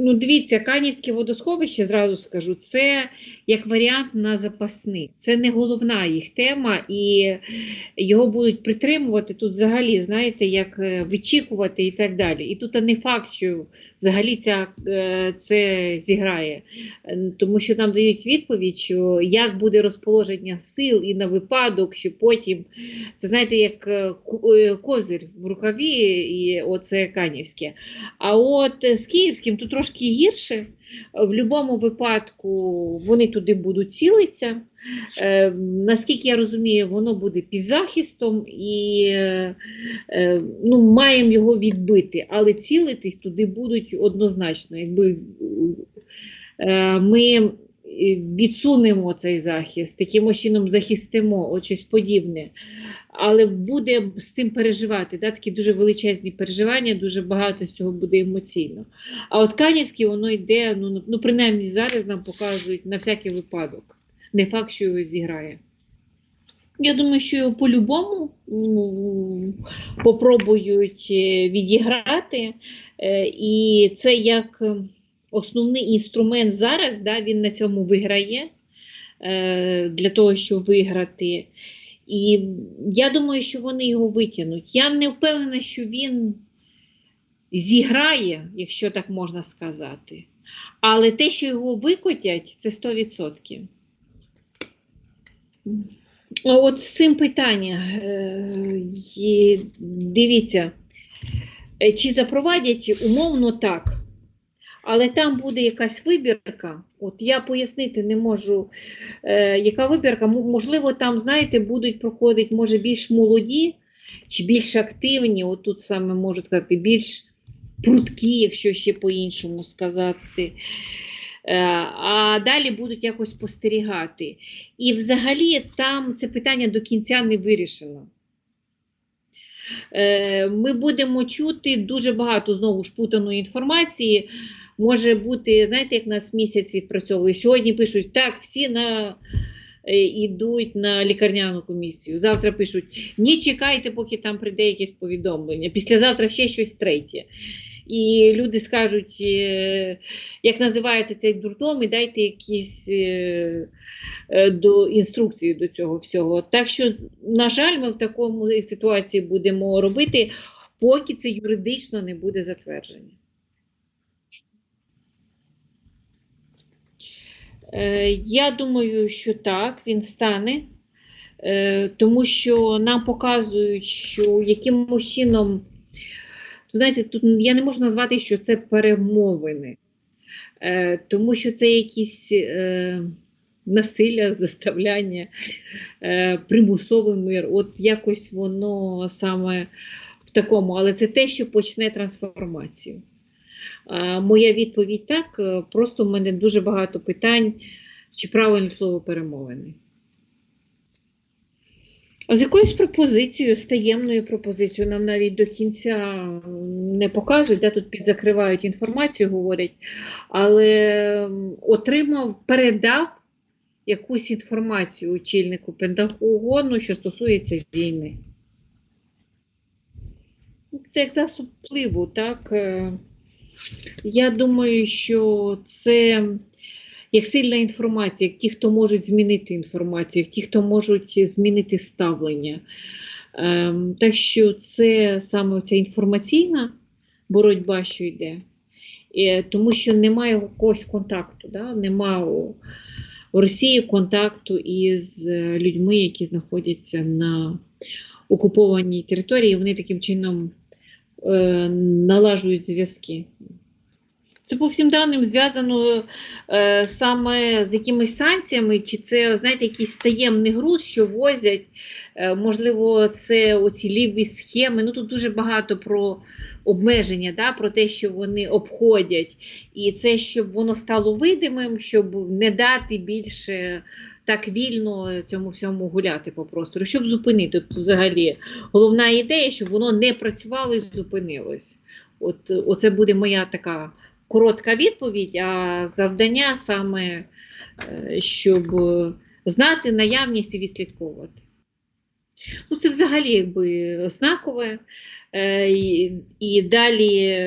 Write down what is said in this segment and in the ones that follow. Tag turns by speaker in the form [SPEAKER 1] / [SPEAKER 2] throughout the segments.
[SPEAKER 1] Ну, дивіться, Канівське водосховище, зразу скажу, це як варіант на запасний. Це не головна їх тема, і його будуть притримувати тут взагалі, знаєте, як е, вичікувати і так далі. І тут не факт, що взагалі ця, е, це зіграє, тому що нам дають відповідь, що як буде розположення сил і на випадок, що потім це знаєте, як е, козир в рукаві, і оце Канівське. А от з Київським тут трошки гірше. В будь-якому випадку вони туди будуть цілитися. Е, наскільки я розумію, воно буде під захистом і е, ну, маємо його відбити, але цілитись туди будуть однозначно. Якби е, ми відсунемо цей захист, таким чином захистимо от щось подібне. Але буде з цим переживати, да, такі дуже величезні переживання, дуже багато цього буде емоційно. А от Канівське воно йде, ну, ну принаймні зараз нам показують на всякий випадок. Не факт, що його зіграє. Я думаю, що його по-любому м, попробують е, відіграти. Е, І це як основний інструмент зараз, да, він на цьому виграє е, для того, щоб виграти. І я думаю, що вони його витягнуть. Я не впевнена, що він зіграє, якщо так можна сказати. Але те, що його викотять, це 100%. А От з цим питання. Е, Дивіться, е, чи запровадять умовно так. Але там буде якась вибірка. От я пояснити не можу, е, яка вибірка. Можливо, там, знаєте, будуть проходити, може, більш молоді чи більш активні. От тут саме можу сказати, більш прудкі, якщо ще по-іншому сказати. Е, А далі будуть якось спостерігати. І взагалі там це питання до кінця не вирішено. Е, Ми будемо чути дуже багато знову ж путаної інформації. Може бути, знаєте, як нас місяць відпрацьовує. Сьогодні пишуть, так, всі на, е, йдуть на лікарняну комісію. Завтра пишуть, ні, чекайте, поки там прийде якесь повідомлення. Післязавтра ще щось третє. І люди скажуть, е, як називається цей дурдом, і дайте якісь е, е, до інструкції до цього всього. Так що, на жаль, ми в такому ситуації будемо робити, поки це юридично не буде затверджено. Я думаю, що так, він стане, е, тому що нам показують, що якимось чином, знаєте, тут я не можу назвати, що це перемовини, е, тому що це якісь е, насилля, заставляння, е, примусовий мир. От якось воно саме в такому, але це те, що почне трансформацію. Моя відповідь так, е, просто в мене дуже багато питань, чи правильне слово перемовини. А з якоюсь пропозицією, з таємною пропозицією, нам навіть до кінця не покажуть, да, тут підзакривають інформацію, говорять, але отримав, передав якусь інформацію очільнику Пентагону, що стосується війни. Ну, Це як засоб впливу, так? Я думаю, що це як сильна інформація, як ті, хто можуть змінити інформацію, як ті, хто можуть змінити ставлення. Ем, так що це саме ця інформаційна боротьба, що йде, Е, тому що немає якогось контакту, да? немає у, у Росії контакту із е, людьми, які знаходяться на окупованій території, вони таким чином е, налажують зв'язки. Це по всім даним зв'язано е, саме з якимись санкціями, чи це, знаєте, якийсь таємний груз, що возять. Е, можливо, це оці ліві схеми. Ну тут дуже багато про обмеження, да, про те, що вони обходять. І це, щоб воно стало видимим, щоб не дати більше так вільно цьому всьому гуляти по простору, щоб зупинити тут взагалі. Головна ідея, щоб воно не працювало і зупинилось. От оце буде моя така коротка відповідь, а завдання саме, е, щоб знати наявність і відслідковувати. Ну, це взагалі якби знакове. Е, і, і далі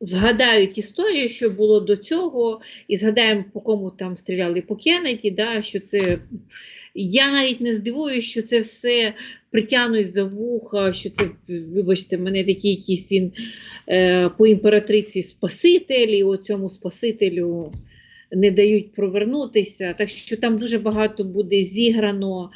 [SPEAKER 1] згадають історію, що було до цього, і згадаємо, по кому там стріляли по Кеннеді, да, що це. Я навіть не здивуюся, що це все притягнуть за вуха, що це, вибачте, мене такий якийсь він е, по імператриці спаситель, і оцьому спасителю не дають провернутися. Так що там дуже багато буде зіграно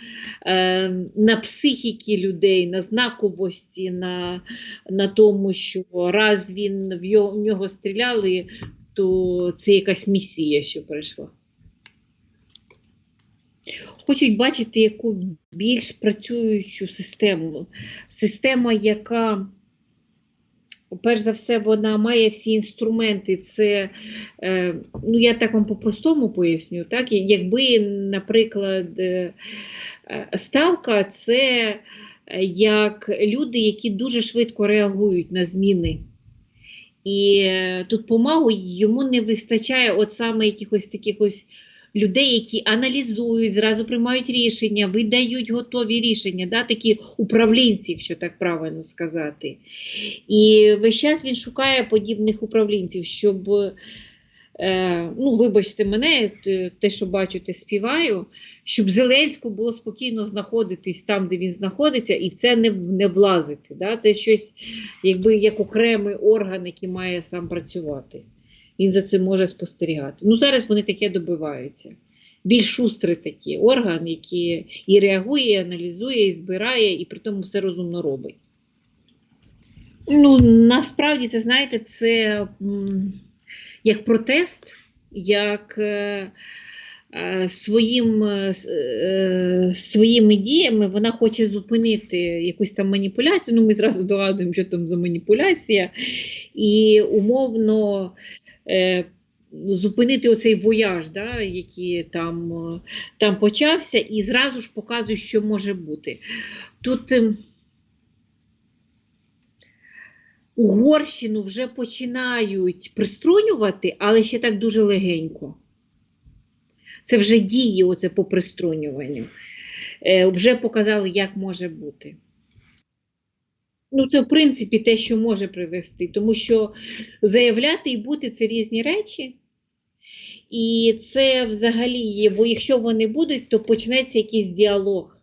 [SPEAKER 1] е, на психіки людей, на знаковості, на, на тому, що раз він в його, в нього стріляли, то це якась місія, що прийшла. Хочуть бачити яку більш працюючу систему. Система, яка, перш за все, вона має всі інструменти. Це, е, ну я так вам по-простому поясню, так? якби, наприклад, е, ставка це е, як люди, які дуже швидко реагують на зміни. І е, тут помагу йому не вистачає от саме якихось таких ось людей, які аналізують, зразу приймають рішення, видають готові рішення, да, такі управлінці, якщо так правильно сказати. І весь час він шукає подібних управлінців, щоб, е, ну, вибачте мене, те, що бачу, те співаю, щоб Зеленську було спокійно знаходитись там, де він знаходиться, і в це не не влазити. Да? Це щось, якби як окремий орган, який має сам працювати він за цим може спостерігати. Ну, зараз вони таке добиваються. Більш шустрий такий орган, який і реагує, і аналізує, і збирає, і при тому все розумно робить. Ну, насправді, це, знаєте, це як протест, як е, е, своїм, е, своїми діями вона хоче зупинити якусь там маніпуляцію. Ну, ми зразу здогадуємо, що там за маніпуляція, і умовно зупинити оцей вояж, да, який там е, там почався, і зразу ж показує, що може бути. Тут е, Угорщину вже починають приструнювати, але ще так дуже легенько. Це вже діє оце по приструнюванню. Е, Вже показали, як може бути. Ну, це, в принципі, те, що може привести, тому що заявляти і бути це різні речі. І це взагалі є, бо якщо вони будуть, то почнеться якийсь діалог,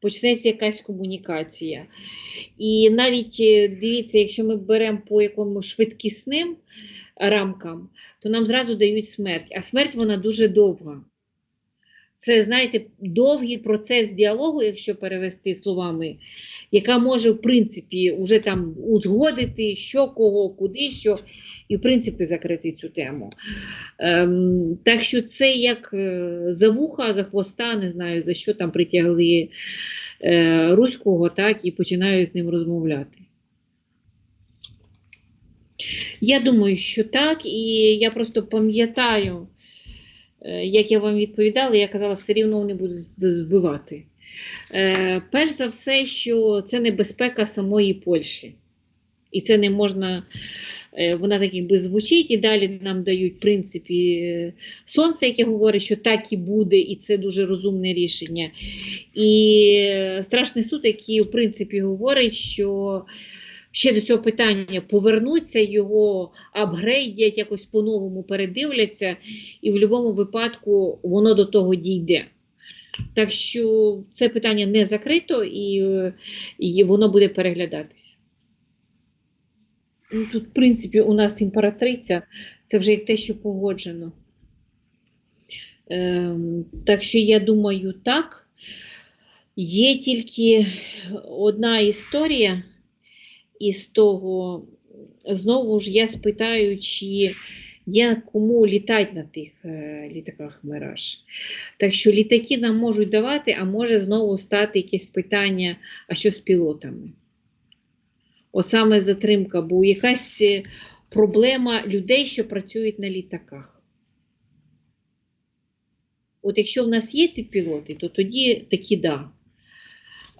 [SPEAKER 1] почнеться якась комунікація. І навіть е, дивіться, якщо ми беремо по якомусь швидкісним рамкам, то нам зразу дають смерть. А смерть вона дуже довга. Це, знаєте, довгий процес діалогу, якщо перевести словами, яка може, в принципі, вже там узгодити, що кого, куди, що, і, в принципі, закрити цю тему. Ем, Так що це як е, за вуха, за хвоста, не знаю, за що там притягли е, руського, так, і починають з ним розмовляти. Я думаю, що так, і я просто пам'ятаю. Е, як я вам відповідала, я казала, все рівно вони будуть збивати. Е, перш за все, що це небезпека самої Польщі. І це не можна, е, вона так якби звучить, і далі нам дають, в принципі, сонце, яке говорить, що так і буде, і це дуже розумне рішення. І страшний суд, який, в принципі, говорить, що ще до цього питання повернуться, його апгрейдять, якось по-новому передивляться, і в будь-якому випадку воно до того дійде. Так що це питання не закрито і, і воно буде переглядатися. Ну, Тут, в принципі, у нас імператриця це вже як те, що погоджено. Ем, Так що я думаю, так. Є тільки одна історія із того, знову ж я спитаю, чи є кому літати на тих е, літаках Мираж. Так що літаки нам можуть давати, а може знову стати якесь питання, а що з пілотами? От саме затримка, бо якась е, проблема людей, що працюють на літаках. От якщо в нас є ці пілоти, то тоді такі да.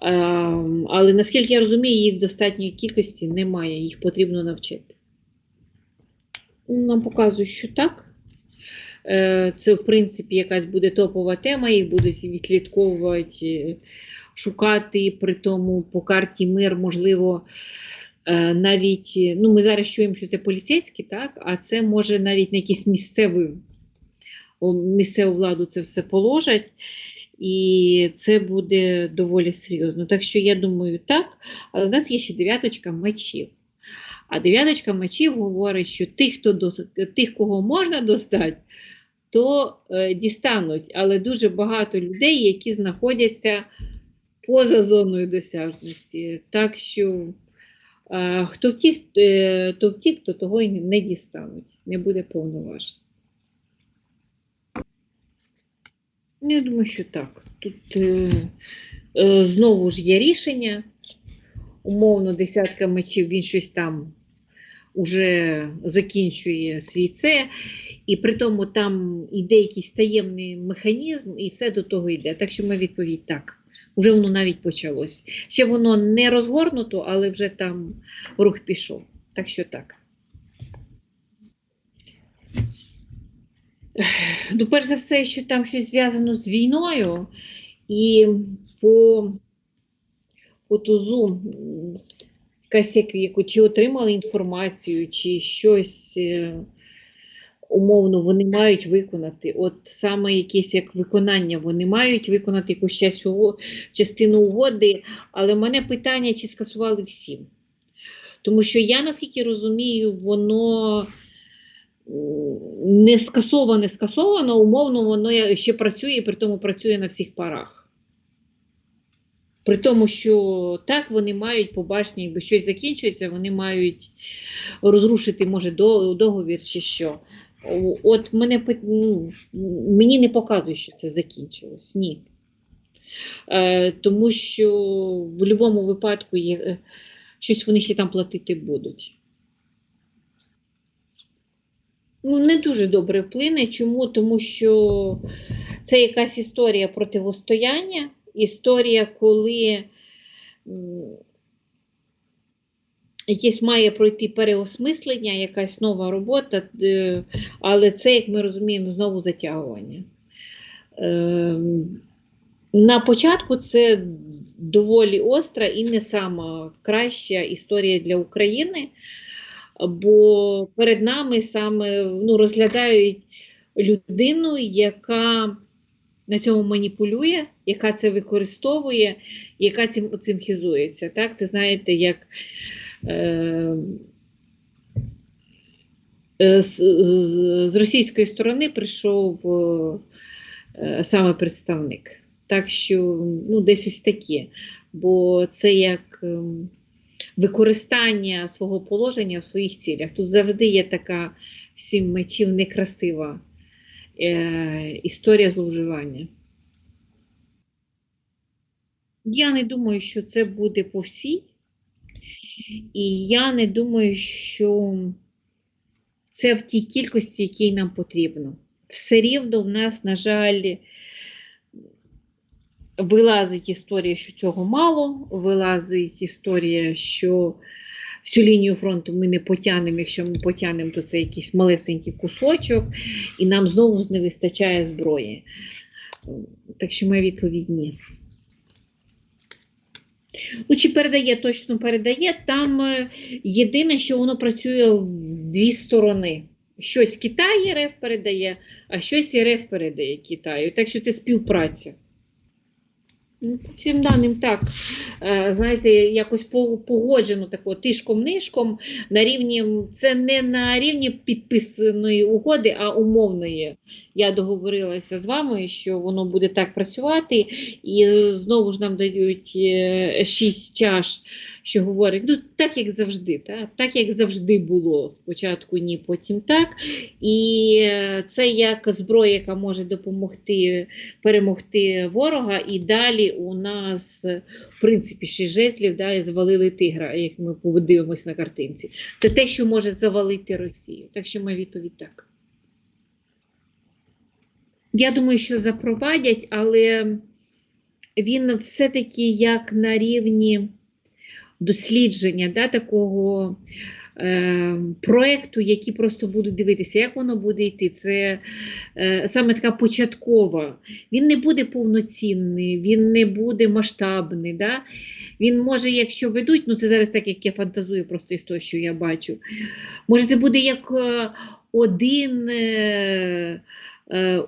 [SPEAKER 1] Ем, але наскільки я розумію, їх в достатньої кількості немає, їх потрібно навчити. Нам показують, що так. Е, це, в принципі, якась буде топова тема, їх будуть відслідковувати, шукати при тому по карті мир, можливо, Е, навіть, ну, ми зараз чуємо, що це поліцейські, так, а це може навіть на якийсь місцевий, о, місцеву владу це все положать, і це буде доволі серйозно. Так що я думаю, так, але в нас є ще дев'яточка мечів. А дев'яточка мечів говорить, що тих, хто дос... тих, кого можна достати, то е, дістануть. Але дуже багато людей, які знаходяться поза зоною досяжності. Так що е, хто втік, е, то втік, то того і не дістануть, не буде повноважень. Ну, я думаю, що так. Тут е, е, знову ж є рішення. Умовно, десятка мечів, він щось там уже закінчує свій це, і при тому там іде якийсь таємний механізм, і все до того йде. Так що ми відповідь так. Уже воно навіть почалось. Ще воно не розгорнуто, але вже там рух пішов. Так що так. Ну, перш за все, що там щось зв'язано з війною, і по, по тузу м, якась як- яку, чи отримали інформацію, чи щось е, умовно вони мають виконати. От саме якесь як виконання, вони мають виконати якусь частину угоди, але в мене питання, чи скасували всі. Тому що я, наскільки розумію, воно не скасоване, скасовано, умовно, воно ще працює, і при тому працює на всіх парах. При тому, що так вони мають побачення, якби щось закінчується, вони мають розрушити, може, договір чи що. От мене ну, мені не показує, що це закінчилось. Ні. Е, тому що в будь-якому випадку є, е, щось вони ще там платити будуть. Ну, не дуже добре вплине. Чому? Тому що це якась історія противостояння, історія, коли якесь має пройти переосмислення, якась нова робота, але це, як ми розуміємо, знову затягування. Ем, На початку це доволі остра і не сама краща історія для України, бо перед нами саме ну, розглядають людину, яка на цьому маніпулює, яка це використовує, яка цим, цим хизується. Так? Це знаєте, як е, е, з, з- з російської сторони прийшов е, саме представник. Так що ну, десь ось таке. Бо це як ем, використання свого положення в своїх цілях. Тут завжди є така всім мечів некрасива е, історія зловживання. Я не думаю, що це буде по всій. І я не думаю, що це в тій кількості, якій нам потрібно. Все рівно в нас, на жаль, вилазить історія, що цього мало, вилазить історія, що всю лінію фронту ми не потягнемо, якщо ми потягнемо, то це якийсь малесенький кусочок, і нам знову не вистачає зброї. Так що моя відповідь ні. Ну, чи передає, точно передає. Там е, єдине, що воно працює в дві сторони. Щось Китай РФ передає, а щось РФ передає Китаю. Так що це співпраця. Ну, По всім даним так, е, знаєте, якось по- погоджено тако тишком-нишком на рівні, це не на рівні підписаної угоди, а умовної. Я договорилася з вами, що воно буде так працювати, і знову ж нам дають е, шість чаш, що говорить, ну так як завжди, так, так як завжди було. Спочатку ні, потім так. І е, це як зброя, яка може допомогти перемогти ворога, і далі у нас, е, в принципі, шість жезлів да, звалили тигра, як ми подивимось на картинці. Це те, що може завалити Росію. Так що моя відповідь так. Я думаю, що запровадять, але він все-таки як на рівні дослідження, да, такого е, проекту, які просто будуть дивитися, як воно буде йти. Це е, саме така початкова. Він не буде повноцінний, він не буде масштабний. Да? Він може, якщо ведуть, ну це зараз так, як я фантазую просто із того, що я бачу. Може, це буде як е, один. Е, е,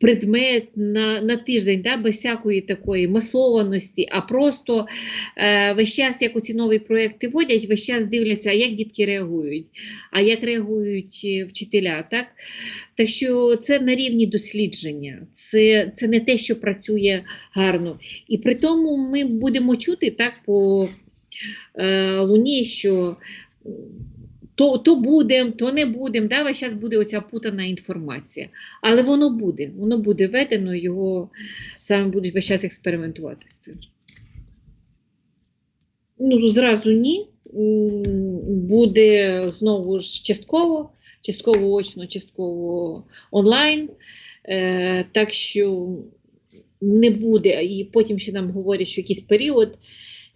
[SPEAKER 1] предмет на на тиждень, да, без всякої такої масованості, а просто е, весь час, як оці нові проекти вводять, весь час дивляться, як дітки реагують, а як реагують е, вчителя. Так Так що це на рівні дослідження, це це не те, що працює гарно. І при тому ми будемо чути так по е, луні, що то то будемо, то не будемо. Да? Весь час буде оця путана інформація. Але воно буде, воно буде введено, його саме будуть весь час експериментувати з цим. Ну, зразу ні. Буде знову ж частково, частково очно, частково онлайн. Е, Так що не буде, і потім ще нам говорять, що якийсь період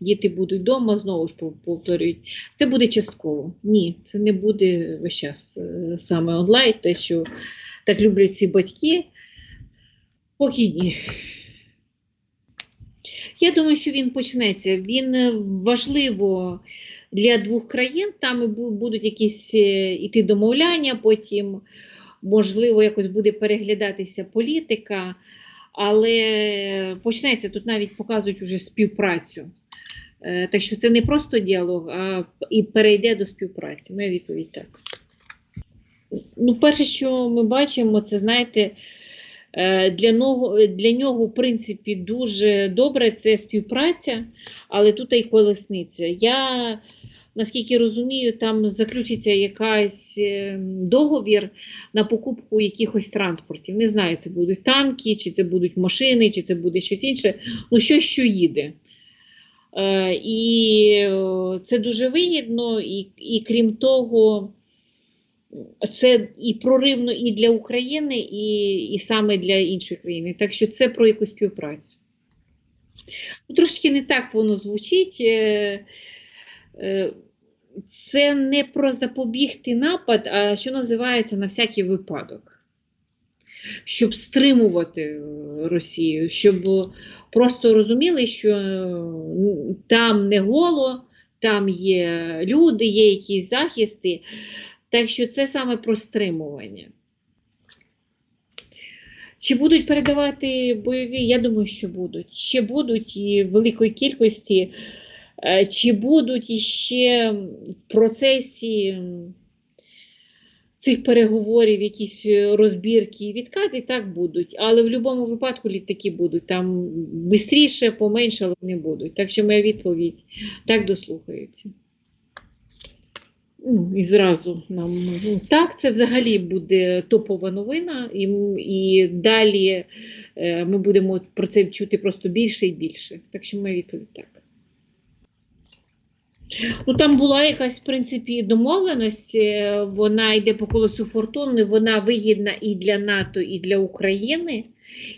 [SPEAKER 1] діти будуть вдома, знову ж повторюють. Це буде частково. Ні, це не буде весь час е, саме онлайн, те, що так люблять ці батьки. Поки ні. Я думаю, що він почнеться. Він е, важливо для двох країн. Там будуть якісь е, іти домовляння, потім, можливо, якось буде переглядатися політика, але почнеться тут навіть показують уже співпрацю. Е, так що це не просто діалог, а і перейде до співпраці. Моя відповідь так. Ну, перше, що ми бачимо, це знаєте, е, для нього, для нього, в принципі, дуже добре це співпраця, але тут і колесниця. Я, наскільки розумію, там заключиться якийсь е, договір на покупку якихось транспортів. Не знаю, це будуть танки, чи це будуть машини, чи це буде щось інше. Ну, щось, що їде. Е, і е, це дуже вигідно, і, і крім того, це і проривно і для України, і і саме для іншої країни. Так що це про якусь співпрацю. Ну, Трошки не так воно звучить. Е, це не про запобігти напад, а що називається на всякий випадок. Щоб стримувати Росію, щоб просто розуміли, що там не голо, там є люди, є якісь захисти. Так що це саме про стримування. Чи будуть передавати бойові? Я думаю, що будуть. Ще будуть і в великої кількості, е, чи будуть іще в процесі цих переговорів, якісь е, розбірки і відкати, так будуть. Але в будь-якому випадку літаки будуть. Там швидше, поменше, але вони будуть. Так що моя відповідь так дослухаються. Ну, І зразу нам ну, так, це взагалі буде топова новина, і і далі е, ми будемо про це чути просто більше і більше. Так що моя відповідь так. Ну Там була якась в принципі домовленість, вона йде по колесу фортуни, вона вигідна і для НАТО, і для України.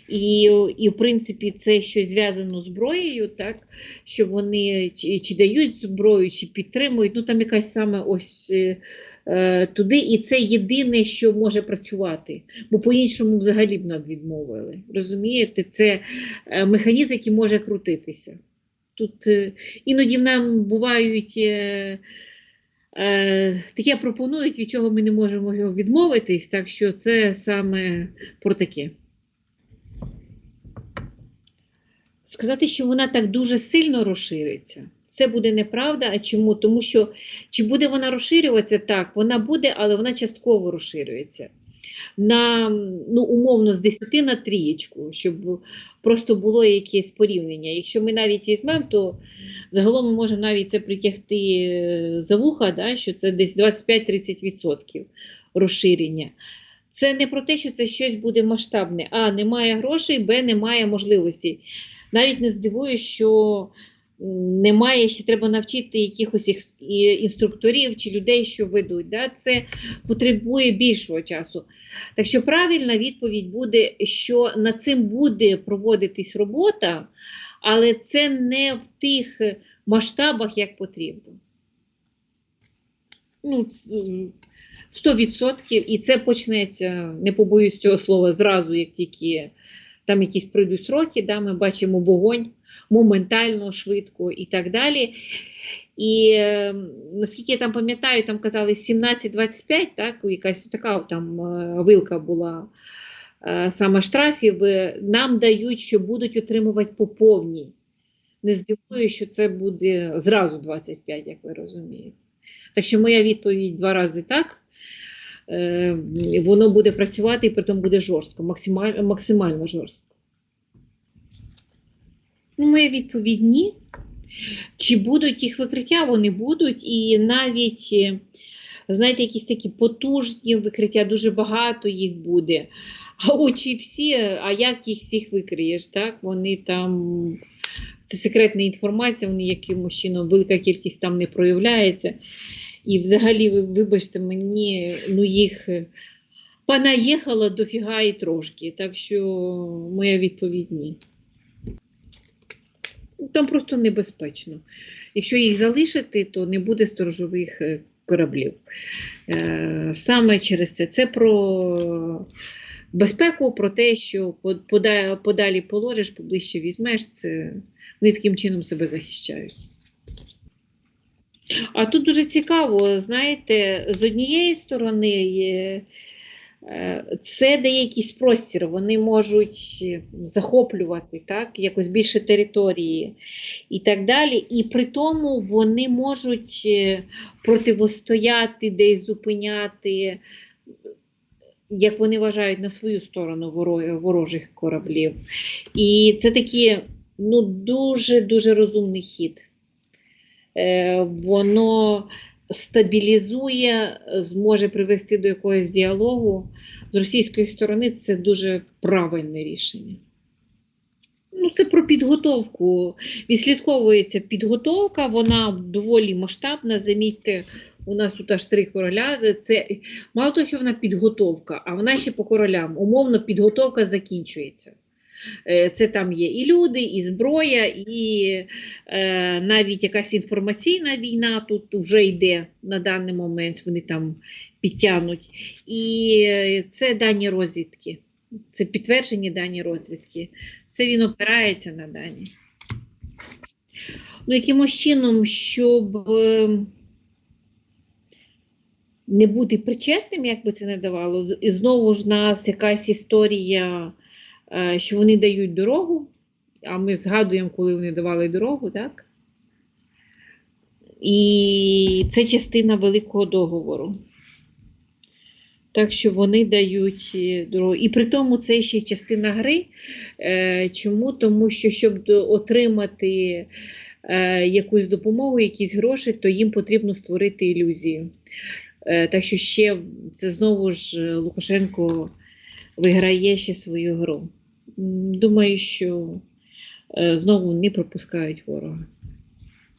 [SPEAKER 1] І, і в принципі, це щось зв'язано з зброєю, так що вони чи, чи дають зброю, чи підтримують. Ну там якась саме ось е, е туди, і це єдине, що може працювати, бо по-іншому взагалі б нам відмовили. Розумієте, це е, механізм, який може крутитися. Тут е, іноді в нам бувають е, е, таке пропонують, від чого ми не можемо відмовитись, так що це саме про таке. Сказати, що вона так дуже сильно розшириться, це буде неправда. А чому? Тому що чи буде вона розширюватися так, вона буде, але вона частково розширюється. На ну, умовно з 10 на трієчку, щоб просто було якесь порівняння. Якщо ми навіть візьмемо, то загалом ми можемо навіть це притягти е, за вуха, да, що це десь 25-30% розширення. Це не про те, що це щось буде масштабне. А, немає грошей, Б, немає можливості. Навіть не здивуюсь, що немає, ще треба навчити якихось інструкторів чи людей, що ведуть. Да? Це потребує більшого часу. Так що правильна відповідь буде, що над цим буде проводитись робота, але це не в тих масштабах, як потрібно. Ну, 100%. І це почнеться, не побоюсь цього слова, зразу, як тільки там якісь пройдуть сроки, да, ми бачимо вогонь моментально, швидко і так далі. І е, наскільки я там пам'ятаю, там казали 17-25, так, якась така там е, вилка була е, саме штрафів, е, нам дають, що будуть отримувати по повній. Не здивую, що це буде зразу 25, як ви розумієте. Так що моя відповідь два рази так. Воно буде працювати і при тому буде жорстко, максимально жорстко. Ну, моя відповідь ні. Чи будуть їх викриття? Вони будуть. І навіть, е, знаєте, якісь такі потужні викриття, дуже багато їх буде. А очі всі, а як їх всіх викриєш? Так? Вони там, це секретна інформація, вони якимось чином, велика кількість там не проявляється. І взагалі, вибачте мені, ну їх е, понаїхало дофіга і трошки. Так що моя відповідь ні. Там просто небезпечно. Якщо їх залишити, то не буде сторожових е, кораблів. Е, Саме через це. Це про безпеку, про те, що подалі положиш, поближче візьмеш, це вони таким чином себе захищають. А тут дуже цікаво, знаєте, з однієї сторони є, це дає якийсь простір, вони можуть е, захоплювати так, якось більше території і так далі. І при тому вони можуть е, противостояти, десь зупиняти, як вони вважають, на свою сторону ворожих кораблів. І це такий ну, дуже-дуже розумний хід. Е, воно стабілізує, зможе привести до якогось діалогу. З російської сторони це дуже правильне рішення. Ну, це про підготовку. Відслідковується підготовка, вона доволі масштабна. Замітьте, у нас тут аж три короля. Це мало того, що вона підготовка, а вона ще по королям. Умовно, підготовка закінчується. Е, Це там є і люди, і зброя, і е, навіть якась інформаційна війна тут вже йде на даний момент, вони там підтягнуть. І е, це дані розвідки. Це підтверджені дані розвідки. Це він опирається на дані. Ну, якимось чином, щоб е, не бути причетним, як би це не давало, і знову ж нас якась історія, що вони дають дорогу, а ми згадуємо, коли вони давали дорогу, так? І це частина великого договору. Так що вони дають е, дорогу. І при тому це ще частина гри. Е, Чому? Тому що, щоб отримати е, якусь допомогу, якісь гроші, то їм потрібно створити ілюзію. Е, Так що ще це знову ж е, Лукашенко виграє ще свою гру. Думаю, що е, знову не пропускають ворога.